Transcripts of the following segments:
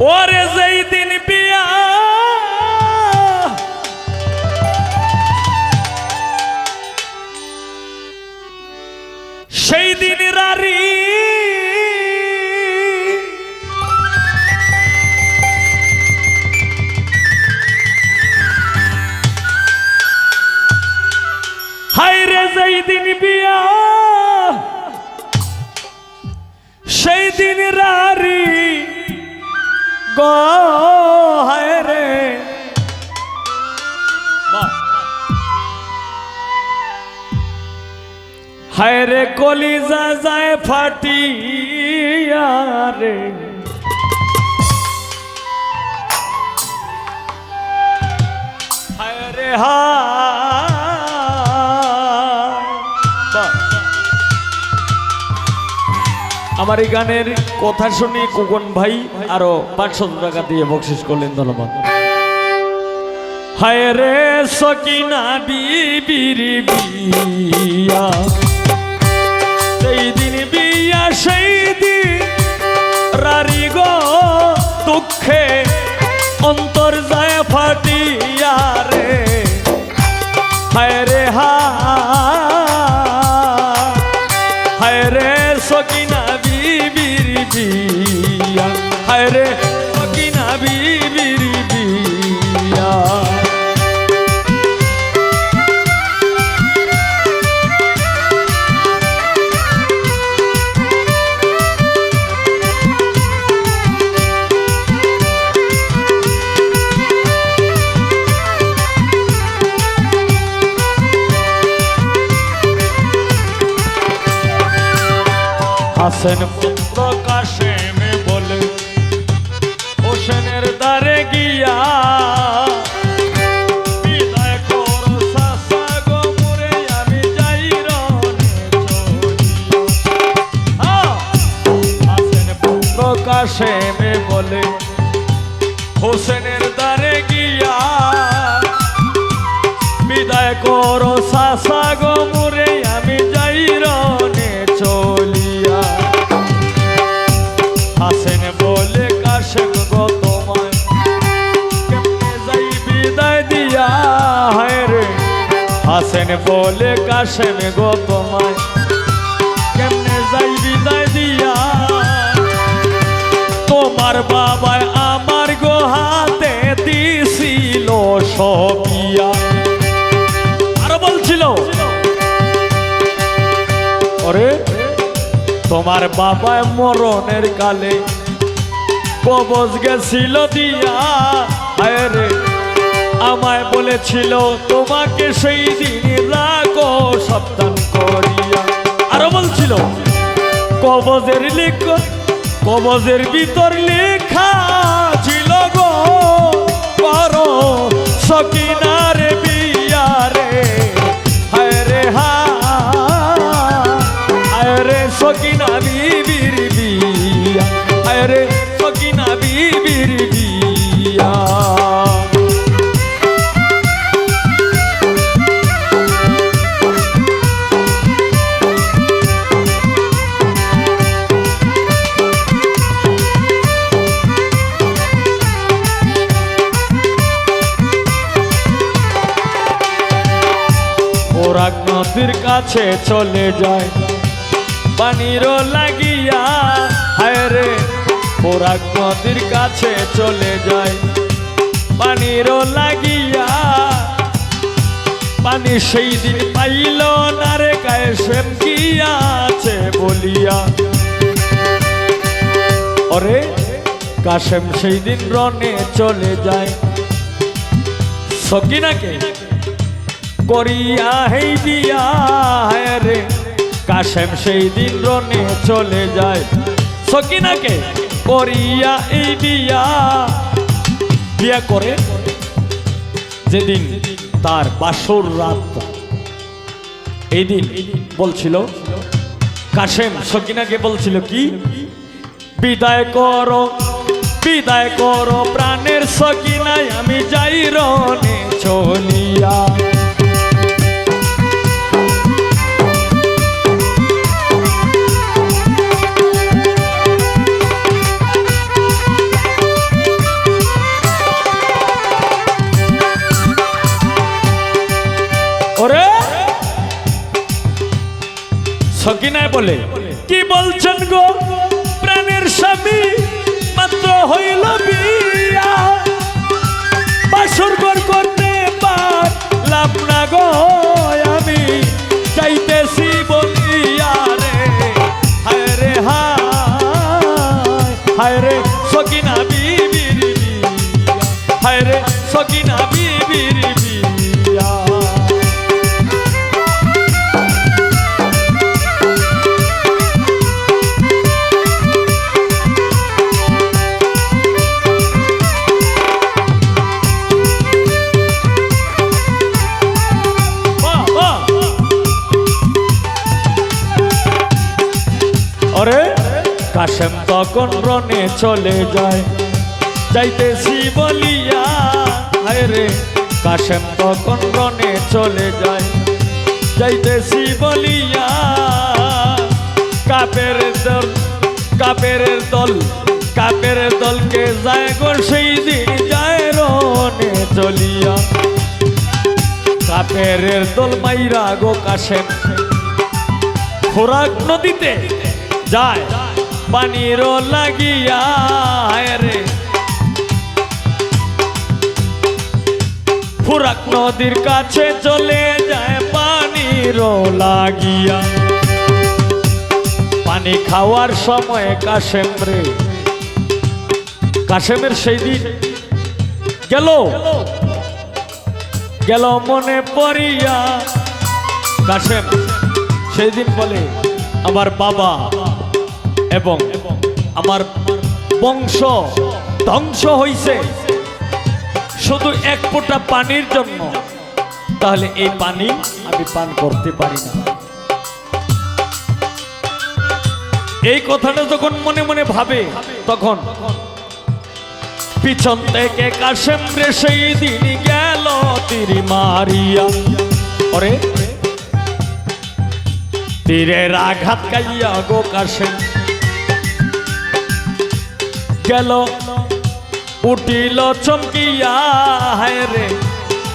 ওরে যেই দিন বিয়া। সেই দিন রারি হাই রে যেই দিন বিয়া। সেই দিন রারি গ হায় রে হায় রে কলিজা যায় ফাটিয়া রে হায় রে হায় আমার এই গানের কথা শুনি কুকন ভাই আরও পাঁচশো টাকা দিয়ে বকশিস করলেন, ধন্যবাদ। হায় রে সকিনা সেই দিন বিয়া, সেই দিন রারি গো দুঃখে অন্তর যায় ফাটিয়া রে। হায় রে হা হাসেন। হাসেন বলে কাশেম গো কেমনে যাই বিদায় দিয়া? তোমার বাবায় আমার গো হাতে দিছিল সবিয়া আরও বলছিল তোমার বাবা মরণের কালে কবজ গেছিল দিয়া। হায় রে আমায় বলেছিল, তোমাকে সেই দিন রাখো, সাবধান করিয়া। আরও বলছিল, কবজের লিখ, কবজের ভিতর লেখা ছিল গো করো সকিনার বিয়ারে। হায় রে হা হায় রে সকিনা বিবির বিয়া। হায় রে সকিনা বিবির বিয়া। ওরাক নদীর কাছে চলে যায়। পানিরও লাগিয়া, হায় রে ওরাক নদীর কাছে চলে যায়। পানিরও লাগিয়া পানি সেই দিন পাইল না রে, গায়ে সেম আছে বলিয়া। ওরে কাশেম সেই দিন রনে চলে যায়। সকিনাকে করিয়া হেই বিয়া রে। কাশেম সেই দিন রনে চলে যায়। সকিনাকে করিয়া এই বিয়া। বিয়া করে যেদিন তার বাসর রাত। এই দিন বলছিল, কাশেম সকিনাকে বলছিল কি? বিদায় করো বিদায় করো প্রাণের সকিনায় আমি যাই রনে চলিয়া। ওরে কাশেম তখন রনে চলে যায়। যাইতেছি বলিয়া, হায় রে, কাশেম তখন রনে চলে যায়। যাইতেছি বলিয়া, কাপের দল কাপের দল, কাপের দলকে যায় গো, সেই দিন যায় রনে চলিয়া। কাপের দল মাইরা গো, কাশেম। খোরাক নদীতে যায় পানির লাগিয়া রে। ফুরাক নদীর কাছে চলে যায় পানির লাগিয়া। পানি খাওয়ার সময় কাশেম রে। কাশেমের সেই দিন গেল। গেল মনে পড়িয়া। কাশেম, সেই দিন বলে, আমার বাবা এবং আমার বংশ ধ্বংস হইছে। শুধু এক ফোঁটা পানির জন্য। তাহলে এই পানি আমি পান করতে পারি না। এই কথাটা যখন মনে মনে ভাবে, তখন পিছন থেকে কাশেম রে সেই দিন গেল তিরি মারিয়া। ওরে, তীরের আঘাত কাইয়া গো কাশেম। গেল, উঠিল চমকিয়া, হায় রে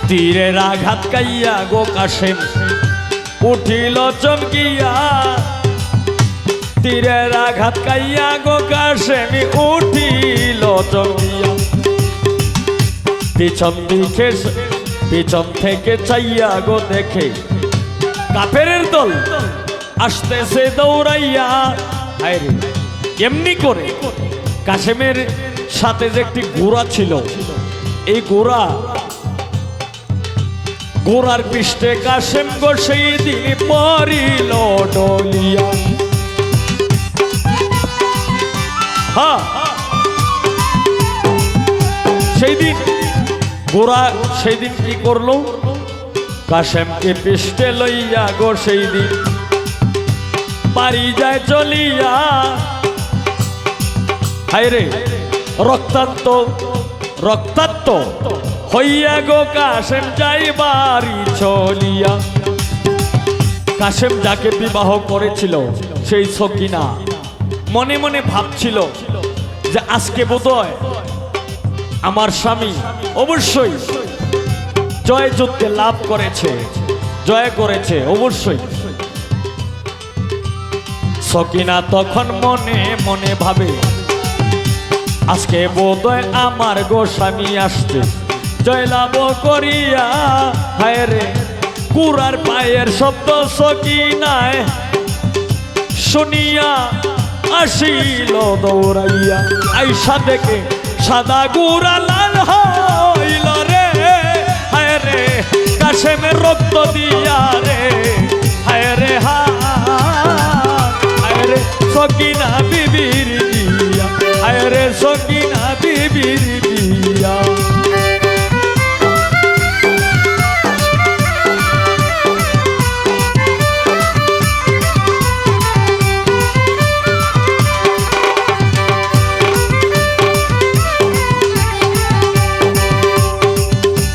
তীরের আঘাত কাইয়া গো কাশেম। উঠিল চমকিয়া তীরের আঘাত কাইয়া গো কাশেম, উঠিল চমকিয়া। পিছন দিকে, পিছন থেকে চাইয়া গো দেখে কাফের দল আসতেছে দৌড়াইয়া। হায় রে, এমনি করে কাশেমের সাথে যে একটি গোড়া ছিল, এই গোড়া গোড়ার পৃষ্ঠে কাশেম গো সেই দিন পরিল ডলিয়া। হ্যাঁ। সেই দিন গোড়া, সেই দিন কি করল? কাশেমকে পৃষ্ঠে লইয়া গো সেই দিন বাড়ি যায় চলিয়া হায়রে রক্তান্ত রক্তাক্ত হইয়া গো কাশেম যাই বাড়ি চলিয়া। কাশেম যাকে বিবাহ করেছিল, সেই সকিনা মনে মনে ভাবছিল যে আজকে বোধহয় আমার স্বামী অবশ্যই জয় যুদ্ধে লাভ করেছে, জয় করেছে অবশ্যই। সকিনা তখন মনে মনে ভাবে আজকে বোধহয় আমার গোস্বামী আসছে। জয়লাভ করিয়া, হায় রে কুরার পায়ের শব্দ সকিনায় শুনিয়া আসিল দৌড়াইয়া। আইসা দেখে সাদা গুড়া লাল হইল রে। হায় রে, কাশেমের রক্ত দিয়া রে। হায় রে হায় রে সকিনা রে সকিনা বিবির দিয়া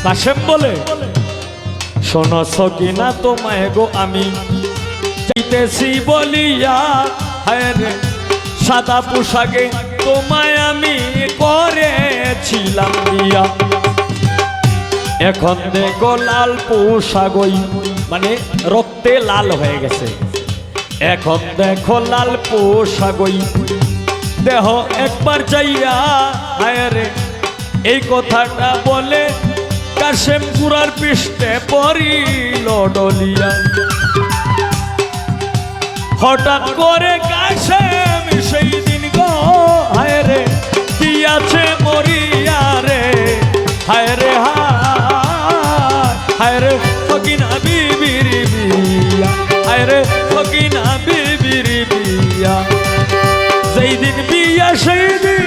কাশেম বলে, শোনো সকিনা তোমায় গো আমি চাইতেছি বলিয়া, হায় রে, সাদা পোশাকে তোমায় আমি করেছিলাম দিয়া। এখন দেখো লাল পোশাকই মানে রক্তে লাল হয়ে গেছে। এখন দেখো লাল পোশাকই। দেহ একবার যাইয়া হায়রে এই কথাটা বলে কাশেম পুরার পৃষ্ঠে পড়িল ডলিয়া। হঠাৎ করে কাশেম হায়রে ফকিনা বিবির বিয়া। যেই দিন বিয়া সেই দিন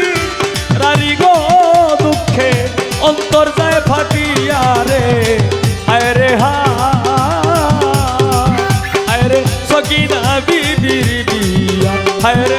রানী গো দুঃখে অন্তর যায় ফাটিয়া রে। হায় রে হায় রে সকিনা বিবির বিয়া। হায় রে